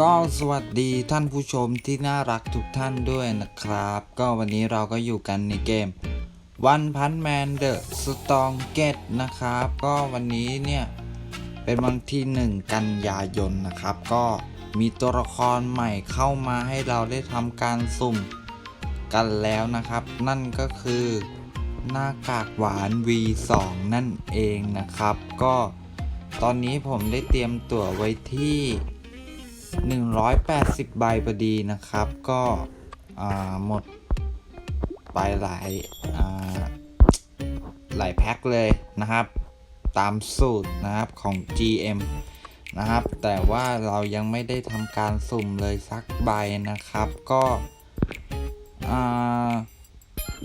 ก็สวัสดีท่านผู้ชมที่น่ารักทุกท่านด้วยนะครับ ก็วันนี้เราก็อยู่กันในเกม One Punch Man The Strong Get นะครับ ก็วันนี้เนี่ยเป็นวันที่ 1 กันยายนนะครับ ก็มีตัวละครใหม่เข้ามาให้เราได้ทำการสุ่มกันแล้วนะครับ นั่นก็คือหน้ากากหวาน V2 นั่นเองนะครับ ก็ตอนนี้ผมได้เตรียมตั๋วไว้ที่ 180 ใบพอดีนะครับ ก็หมดไปหลายาหลายแพ็คเลยนะครับ ตามสูตรนะครับของ GM นะครับ แต่ว่าเรายังไม่ได้ทำการสุ่มเลยสักใบนะครับ ก็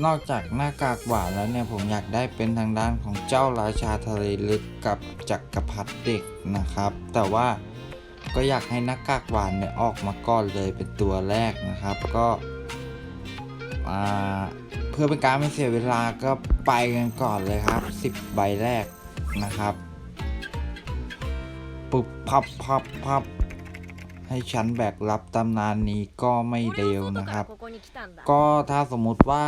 นอกจากหน้ากากหวานแล้วเนี่ยผมอยากได้เป็นทางด้านของเจ้าราชาทะเลลึกกับจักรพรรดิเด็กนะครับ แต่ว่า ก็อยากให้หน้ากากหวานเนี่ยออกมาก่อนเลยเป็นตัวแรกนะครับ ก็เพื่อเป็นการไม่เสียเวลาก็ไปกันก่อนเลยครับ 10 ใบแรกนะครับปุบพับพับพับให้ฉันแบกรับตำนานนี้ก็ไม่เร็วนะครับ ก็ถ้าสมมุติว่า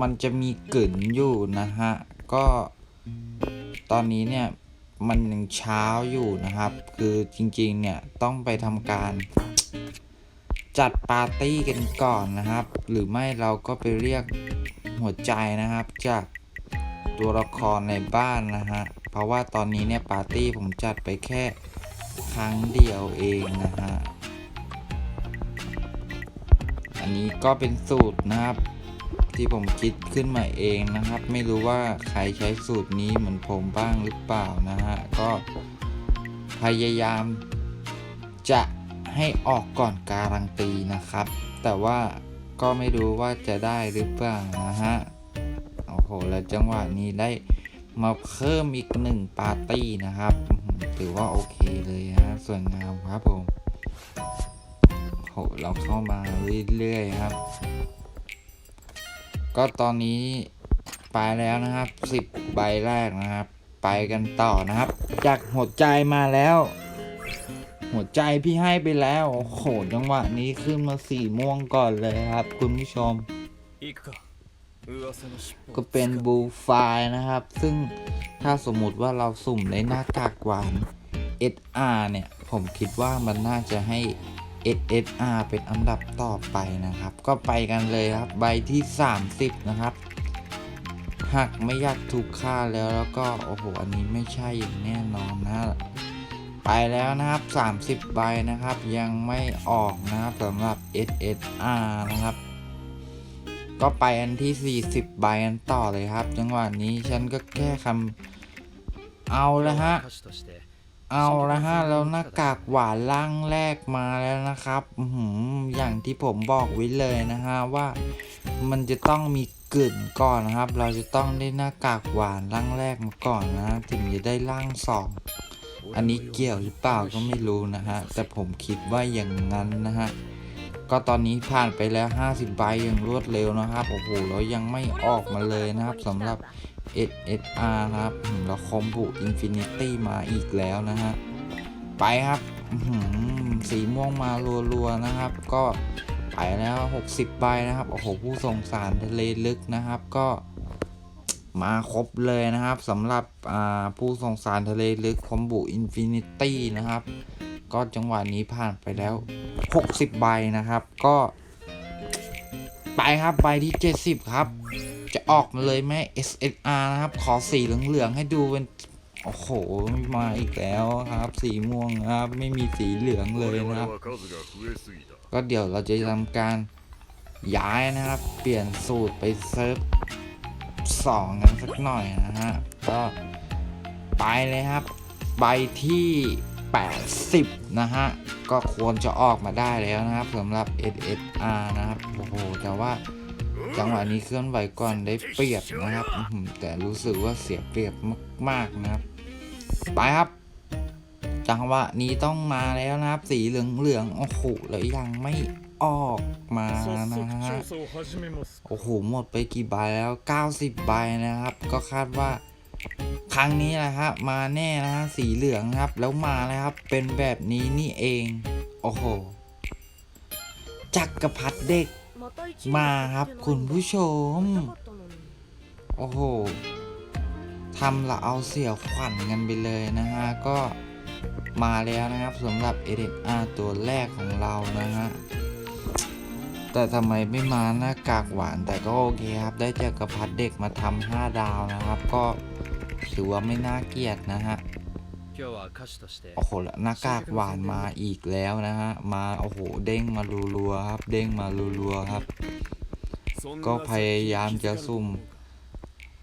มันจะมีกลิ่นอยู่นะฮะ ก็ตอนนี้เนี่ย มันยังเช้าอยู่นะครับ คือจริงๆเนี่ยต้องไปทำการ จัดปาร์ตี้กันก่อนนะครับ หรือไม่เราก็ไปเรียกหัวใจนะครับ จากตัวละครในบ้านนะฮะ เพราะว่าตอนนี้เนี่ยปาร์ตี้ผมจัดไปแค่ครั้งเดียวเองนะฮะ อันนี้ก็เป็นสูตรนะครับ ที่ผมคิดขึ้นมาเองนะครับ ไม่รู้ว่าใครใช้สูตรนี้เหมือนผมบ้างหรือเปล่านะฮะ ก็พยายามจะให้ออกก่อนการันตีนะครับ แต่ว่าก็ไม่รู้ว่าจะได้หรือเปล่านะฮะ โอ้โห แล้วจังหวะนี้ได้มาเพิ่มอีกหนึ่งปาร์ตี้นะครับ ถือว่าโอเคเลยฮะสวยงามครับผมโหเราเข้ามาเรื่อยๆครับ ก็ตอนนี้ไปแล้วนะครับสิบใบแรกนะครับ ไปกันต่อนะครับ จากหัวใจมาแล้ว หัวใจพี่ให้ไปแล้วโอ้โหจังหวะนี้ขึ้นมาสี่ม่วงก่อนเลยครับ คุณผู้ชม ก็เป็นบูฟายนะครับ ซึ่งถ้าสมมติว่าเราสุ่มในหน้ากากหวาน SR เนี่ย ผมคิดว่ามันน่าจะให้ SSR เป็นอันดับต่อไปนะครับ ก็ไปกันเลยครับ ใบที่ 30 นะครับหักไม่ยากถูกค่าแล้วแล้วก็โอ้โหอันนี้ไม่ใช่อย่างแน่นอนนะ ไปแล้วนะครับ 30 ใบนะครับ ยังไม่ออกนะครับสำหรับ SSR นะครับก็ไปอันที่ 40 ใบกันต่อเลยครับ จังหวะนี้ฉันก็แค่คำเอาแล้วฮะ เอาละฮะแล้วหน้ากากหวานล่างแรกมาแล้วนะครับอื้อหืออย่างที่ผมบอกไว้เลยนะฮะว่ามันจะต้องมีกลิ่นก่อนนะครับ เราจะต้องได้หน้ากากหวานล่างแรกมาก่อนนะ ถึงจะได้ล่างสองอันนี้เกี่ยวหรือเปล่าก็ไม่รู้นะฮะ แต่ผมคิดว่าอย่างนั้นนะฮะ ก็ตอนนี้ผ่านไปแล้ว 50ใบอย่างรวดเร็วนะครับ โอ้โหแล้วยังไม่ออกมาเลยนะครับสำหรับ SSR นะครับอืมแล้วคอมบุอินฟินิตี้มาอีกแล้วนะฮะ ไปครับสีม่วงมารัวๆนะครับ ก็ไปแล้ว 60 ใบนะครับ โอ้โห ผู้ส่งสารทะเลลึกนะครับ ก็มาครบเลยนะครับสำหรับผู้ส่งสารทะเลลึกคอมบุอินฟินิตี้นะครับ ก็จังหวะนี้ผ่านไปแล้ว 60 ใบนะครับ ก็ ไปครับใบที่ 70 ครับ จะออกมาเลยไหม SSR นะครับ ขอสีเหลืองๆให้ดูเป็นโอ้โหมาอีกแล้วครับ สีม่วงครับ ไม่มีสีเหลืองเลยนะครับ ก็เดี๋ยวเราจะทำการย้ายนะครับ เปลี่ยนสูตรไปเซิร์ฟสองกันสักหน่อยนะฮะ ก็ไปเลยครับ ใบที่ 80 นะฮะ ก็ควรจะออกมาได้แล้วนะครับสำหรับ SSR นะครับ โอ้โห แต่ว่า จังหวะนี้เคลื่อนไหวก่อนได้เปรียบนะครับ แต่รู้สึกว่าเสียเปรียบมากๆนะครับ ไปครับ จังหวะนี้ต้องมาแล้วนะครับ สีเหลืองๆโอ้โหแล้วยังไม่ออกมานะฮะโอ้โหหมดไปกี่ใบแล้ว 90 ใบนะครับ ก็คาดว่าครั้งนี้นะครับมาแน่นะฮะสีเหลืองครับ แล้วมาแล้วครับ เป็นแบบนี้นี่เอง โอ้โหจักรพรรดิเด็ก มาครับคุณผู้ชม โอ้โหทำละเอาเสียขวัญกันไปเลยนะฮะ ก็มาแล้วนะครับสำหรับ a d r ตัวแรกของเรานะฮะ แต่ทำไมไม่มาหน้ากากหวานแต่ก็โอเคครับ ได้เจอกระพัดเด็กมาทำห้าดาวนะครับ ก็ถือว่าไม่น่าเกลียดนะฮะ โอ้โหล้วหน้ากากหวานมาอีกแล้วนะฮะ มาโอ้โหเด้งมารัวๆครับ เด้งมารัวๆครับ ก็พยายามจะซุ่ม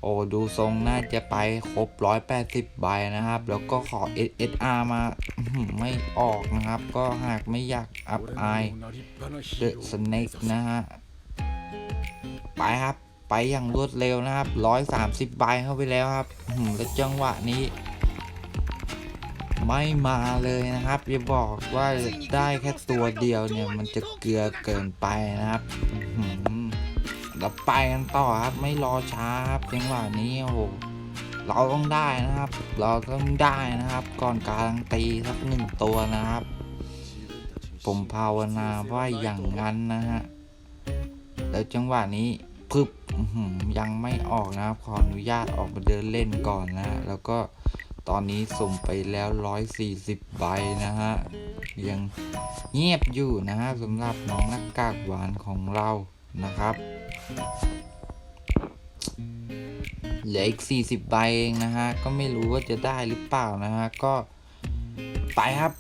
โอ้ดูทรงน่าจะไปครบ 180 ใบนะครับ แล้วก็ขอ SSR มาอื้อหือไม่ออกนะครับ ก็หากไม่อยากอับอายเดอะสเน็กนะฮะ ไปครับ ไปอย่างรวดเร็วนะครับ 130 ใบเข้าไปแล้วครับหือแล้วจังหวะนี้ ไม่มาเลยนะครับอย่าบอกว่าได้แค่ตัวเดียวเนี่ยมันจะเกลือเกินไปนะครับเราไปกันต่อครับ ไม่รอช้าครับจังหวะนี้โอ้โหเราต้องได้นะครับ เราต้องได้นะครับ ก่อนการันตีสักหนึ่งตัวนะครับ ผมภาวนาว่าอย่างนั้นนะฮะแล้วจังหวะนี้พึบยังไม่ออกนะครับขออนุญาตออกมาเดินเล่นก่อนนะ แล้วก็ ตอนนี้ส่งไปแล้ว 140 ใบนะฮะ ยังเงียบอยู่นะฮะสำหรับน้องนักกากหวานของเรานะครับ เหลืออีก 40 ใบเองนะฮะ ก็ไม่รู้ว่าจะได้หรือเปล่านะฮะ ก็ไปครับ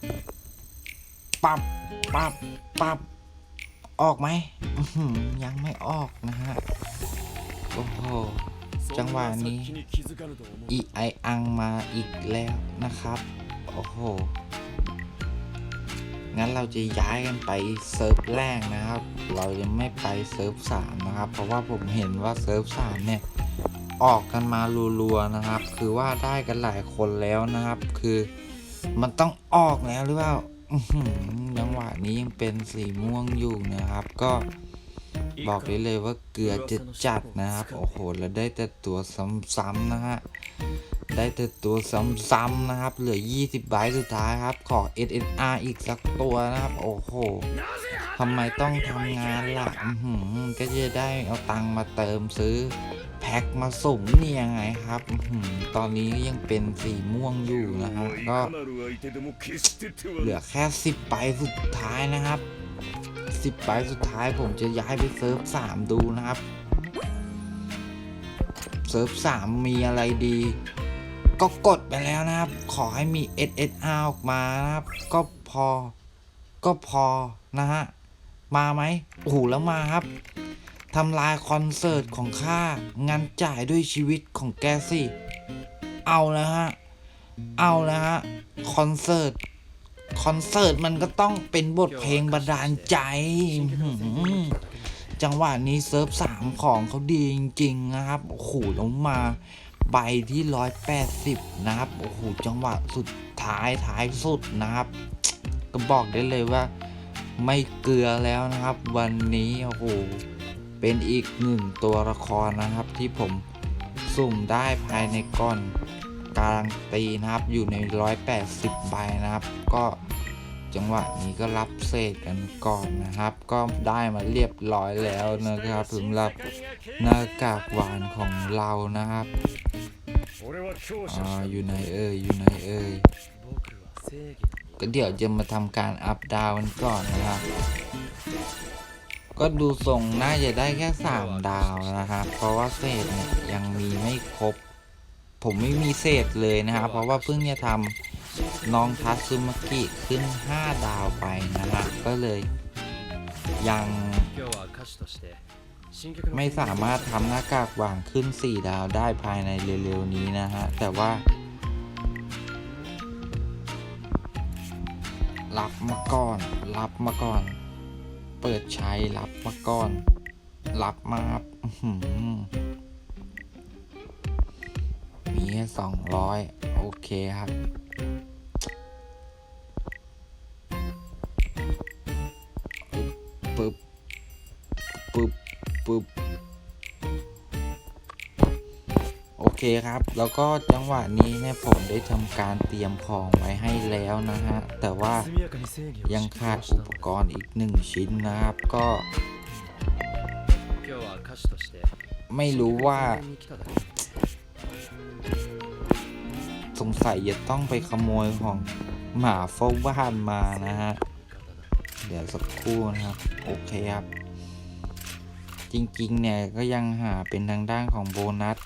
ปับปับปับออกไหมยังไม่ออกนะฮะ โอ้โห จังหวะนี้อีไออังมาอีกแล้วนะครับ โอ้โห งั้นเราจะย้ายกันไปเซิร์ฟแรกนะครับ เราจะไม่ไปเซิร์ฟสามนะครับ เพราะว่าผมเห็นว่าเซิร์ฟสามเนี่ย ออกกันมารัวๆนะครับ คือว่าได้กันหลายคนแล้วนะครับ คือมันต้องออกแล้วหรือเปล่าจังหวะนี้ยังเป็นสีม่วงอยู่นะครับ ก็ บอกได้เลยว่าเกลือจะจัดนะครับ โอ้โห แล้วได้แต่ตัวซ้ำๆนะฮะ ได้แต่ตัวซ้ำๆนะครับ เหลือ 20 ใบสุดท้ายครับ ขอ SNR อีกสักตัวนะครับ โอ้โหทำไมต้องทำงานล่ะอื้อหือก็จะได้เอาตังค์มาเติมซื้อแพ็คมาสุ่มนี่ยังไงครับอื้อหือตอนนี้ยังเป็นสีม่วงอยู่นะฮะก็เหลือแค่ 10ใบสุดท้ายนะครับ 10ใบสุดท้ายผมจะย้ายไปเซิร์ฟ3ดูนะครับ เซิร์ฟ3มีอะไรดี ก็กดไปแล้วนะครับ ขอให้มี SSR ออกมานะครับ ก็พอ ก็พอนะฮะ มาไหมโอ้โหแล้วมาครับทำลายคอนเสิร์ตของข้างานจ่ายด้วยชีวิตของแกสิ เอาแล้วฮะ เอาแล้วฮะ คอนเสิร์ต คอนเสิร์ตมันก็ต้องเป็นบทเพลงบันดาลใจ จังหวะนี้เซิร์ฟสามของเขาดีจริง ๆ นะครับ โอ้โหลงมาใบที่ร้อยแปดสิบนะครับ โอ้โห จังหวะสุดท้ายท้ายสุดนะครับ ก็บอกได้เลยว่า ไม่เกลือแล้วนะครับ วันนี้ โอ้โห เป็นอีกหนึ่งตัวละครนะครับที่ผมสุ่มได้ภายในก้อนการันตีนะครับอยู่ใน 180 ใบนะครับ ก็ จังหวะนี้ก็รับเศษกันก่อนนะครับ ก็ได้มาเรียบร้อยแล้วนะครับสำหรับหน้ากากหวานของเรานะครับอ่าอยู่ไหนเอ่ยอยู่ไหนเอ่ยก็เดี๋ยวจะมาทำการอัพดาวน์กันก่อนนะครับ ก็ดูทรงน่าจะได้แค่ 3 ดาวนะครับ เพราะว่าเศษเนี่ยยังมีไม่ครบ ผมไม่มีเศษเลยนะครับ เพราะว่าเพิ่งจะทำ น้องทัซึมากิขึ้น 5 ดาวไปนะฮะก็เลยยังไม่สามารถทำหน้ากากหวานขึ้น 4 ดาวได้ภายในเร็วๆนี้นะฮะ แต่ว่ารับมาก่อน รับมาก่อน เปิดใช้รับมาก่อน รับมาครับอื้อหือมีแค่สองร้อยโอเคครับ โอเคครับ แล้วก็จังหวะนี้เนี่ยผมได้ทำการเตรียมของไว้ให้แล้วนะฮะ แต่ว่ายังขาดอุปกรณ์อีกหนึ่งชิ้นนะครับ ก็ไม่รู้ว่า สงสัยจะต้องไปขโมยของหมาเฝ้าบ้านมานะฮะ เดี๋ยวสักครู่นะครับ โอเคครับ จริงๆเนี่ยก็ยังหาเป็นทางด้านของโบนัส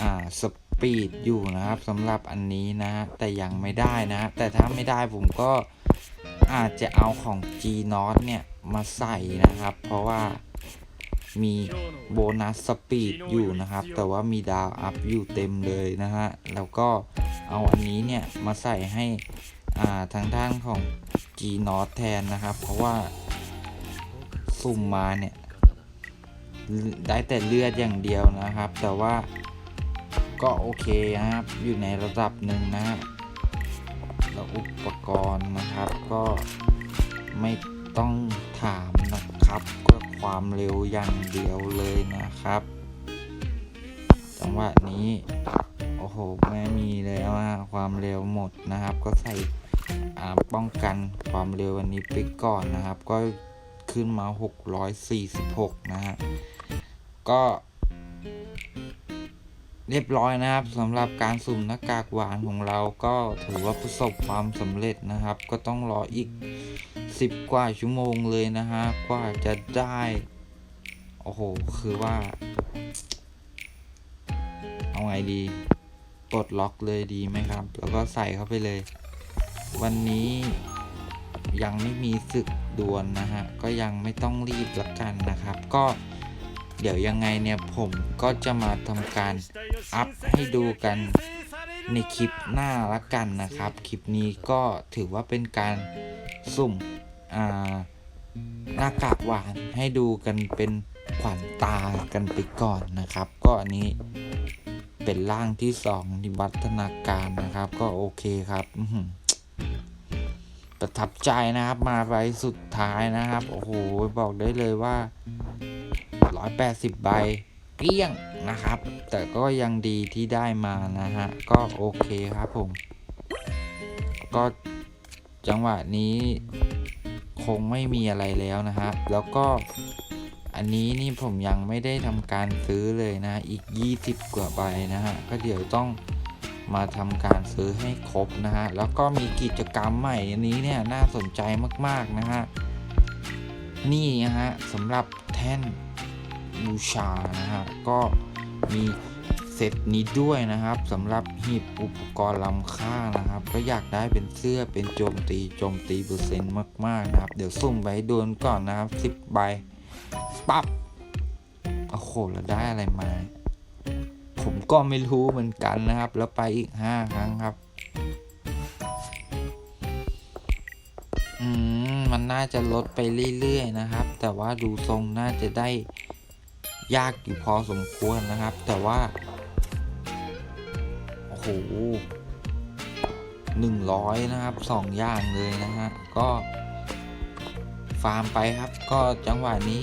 อ่าสปีดอยู่นะครับสำหรับอันนี้นะะแต่ยังไม่ได้นะ แต่ถ้าไม่ได้ผมก็อาจจะเอาของ G n o t เนี่ย มาใส่นะครับ เพราะว่า มีโบนัสสปีดอยู่นะครับ แต่ว่ามีดาวอัพอยู่เต็มเลยนะฮะ แล้วก็เอาอันนี้เนี่ย มาใส่ให้อ่าทางด้านของ G n o t แทนนะครับ เพราะว่าสุ่มมาเนี่ย ได้แต่เลือดอย่างเดียวนะครับ แต่ว่าก็โอเคนะครับ อยู่ในระดับหนึ่งนะแล้วอุปกรณ์นะครับก็ไม่ต้องถามนะครับก ความเร็วอย่างเดียวเลยนะครับจังหวะนี้ โอ้โห ไม่มีแล้วอะความเร็วหมดนะครับ ก็ใส่อ่าป้องกันความเร็ววันนี้ไปก่อนนะครับ ก็ขึ้นมา 646 นะฮะก็ เรียบร้อยนะครับสำหรับการสุ่มหน้ากากหวานของเราก็ถือว่าประสบความสำเร็จนะครับ ก็ต้องรออีก 10 กว่าชั่วโมงเลยนะฮะกว่าจะได้ โอ้โห คือว่า เอาไงดีปลดล็อกเลยดีไหมครับ แล้วก็ใส่เข้าไปเลย วันนี้ยังไม่มีศึกดวลนะฮะ ก็ยังไม่ต้องรีบละกันนะครับ ก็ เดี๋ยวยังไงเนี่ยผมก็จะมาทำการอัพให้ดูกันในคลิปหน้าละกันนะครับ คลิปนี้ก็ถือว่าเป็นการสุ่มอาหน้ากากหวานให้ดูกันเป็นขวัญตากันไปก่อนนะครับ ก็อันนี้เป็นร่างที่สองที่วัฒนาการนะครับ ก็โอเคครับประทับใจนะครับมาไปสุดท้ายนะครับ โอ้โห บอกได้เลยว่า 180 ใบเกลี้ยงนะครับ แต่ก็ยังดีที่ได้มานะฮะ ก็โอเคครับผม ก็จังหวะนี้คงไม่มีอะไรแล้วนะฮะ แล้วก็อันนี้นี่ผมยังไม่ได้ทำการซื้อเลยนะ อีก 20 กว่าใบนะฮะ ก็เดี๋ยวต้องมาทำการซื้อให้ครบนะฮะ แล้วก็มีกิจกรรมใหม่อันนี้เนี่ยน่าสนใจมากๆนะฮะ นี่นะฮะสำหรับแท่น บูชานะฮะก็มีเซตนี้ด้วยนะครับสำหรับหีบอุปกรณ์ล้ำค่านะครับ ก็อยากได้เป็นเสื้อเป็นโจมตีโจมตีเปอร์เซ็นต์มากๆนะครับ เดี๋ยวซุ่มไปให้ดูกันก่อนนะครับ 10 ใบปับ๊บโอ้โหแล้วได้อะไรมา ผมก็ไม่รู้เหมือนกันนะครับ แล้วไปอีก 5 ครั้งครับอืมมันน่าจะลดไปเรื่อยๆนะครับ แต่ว่าดูทรงน่าจะได้ ยากอยู่พอสมควรนะครับ แต่ว่า โอ้โหหนึ่งร้อยนะครับสองอย่างเลยนะฮะ ก็ฟาร์มไปครับ ก็จังหวะนี้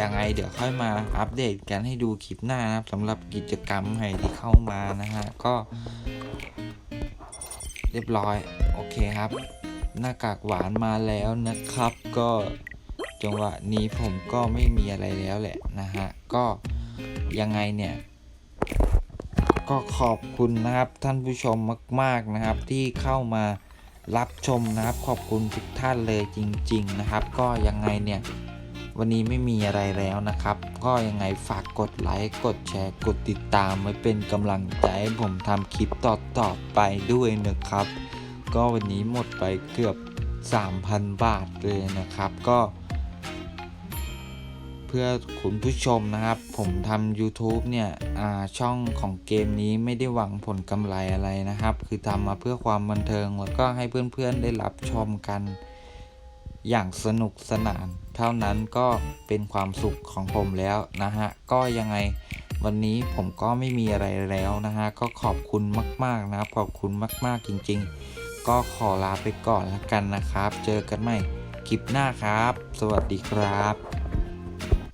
ยังไงเดี๋ยวค่อยมาอัปเดตกันให้ดูคลิปหน้านะครับสำหรับกิจกรรมใหม่ที่เข้ามานะฮะ ก็ เรียบร้อย โอเคครับ หน้ากากหวานมาแล้วนะครับก็ จังหวะนี้ผมก็ไม่มีอะไรแล้วแหละนะฮะ ก็ยังไงเนี่ย ก็ขอบคุณนะครับท่านผู้ชมมาก ๆนะครับ ที่เข้ามารับชมนะครับ ขอบคุณทุกท่านเลยจริง ๆนะครับ ก็ยังไงเนี่ยวันนี้ไม่มีอะไรแล้วนะครับ ก็ยังไงฝากกดไลค์ กดแชร์ กดติดตามไว้เป็นกำลังใจให้ผมทำคลิปต่อๆไปด้วยนะครับ ก็วันนี้หมดไปเกือบ 3,000 บาทเลยนะครับ ก็ เพื่อคุณผู้ชมนะครับ ผมทำ YouTube เนี่ยช่องของเกมนี้ไม่ได้หวังผลกำไรอะไรนะครับ คือทำมาเพื่อความบันเทิง แล้วก็ให้เพื่อนๆได้รับชมกัน อย่างสนุกสนาน เท่านั้นก็เป็นความสุขของผมแล้วนะฮะ ก็ยังไงวันนี้ผมก็ไม่มีอะไรแล้วนะฮะ ก็ขอบคุณมากๆนะครับขอบคุณมากๆจริง ๆ ก็ขอลาไปก่อนละกันนะครับ เจอกันใหม่คลิปหน้าครับ สวัสดีครับ